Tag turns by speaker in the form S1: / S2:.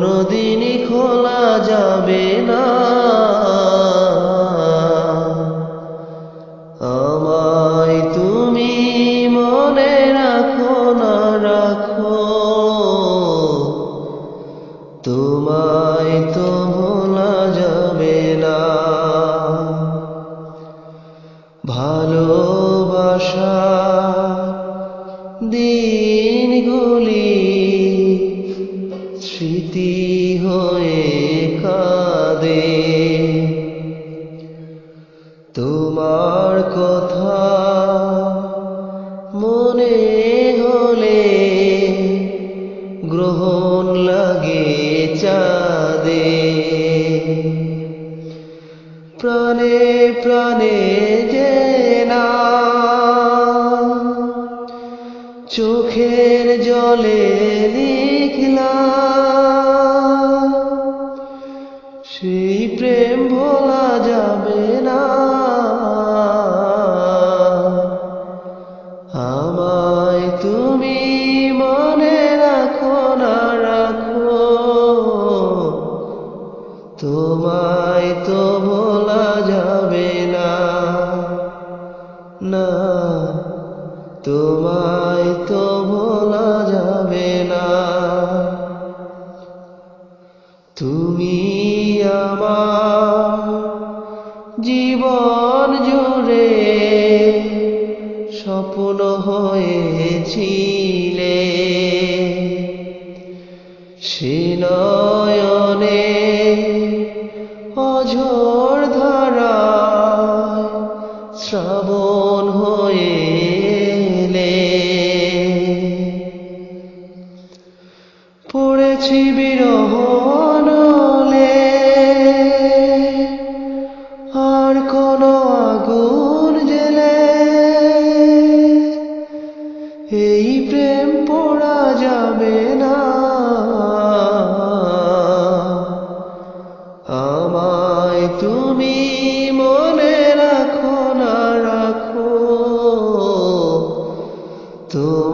S1: কোনদিনই খোলা যাবে না। আমায় তুমি মনে রাখো, না রাখো। তোমায় তো ভোলা যাবে না। ভালোবাসা দিনগুলি স্মৃতি হয়ে কাঁদে। তোমার কথা মনে হলে গ্রহণ লাগে চাঁদে। প্রাণে প্রাণে যে না চোখের জলে সেই প্রেম ভোলা যাবে না। আমায় তুমি তোমায় তো ভোলা যাবে না। না, তোমায় তো যাবে না। তুমি আমার জীবন জুড়ে স্বপ্ন হয়েছিলে সে নয়নে অঝোর ধারায় শ্রাবণ হয়ে এলে। পড়েছি বিরহ আমায় তুমি মনে রাখো না রাখো। তো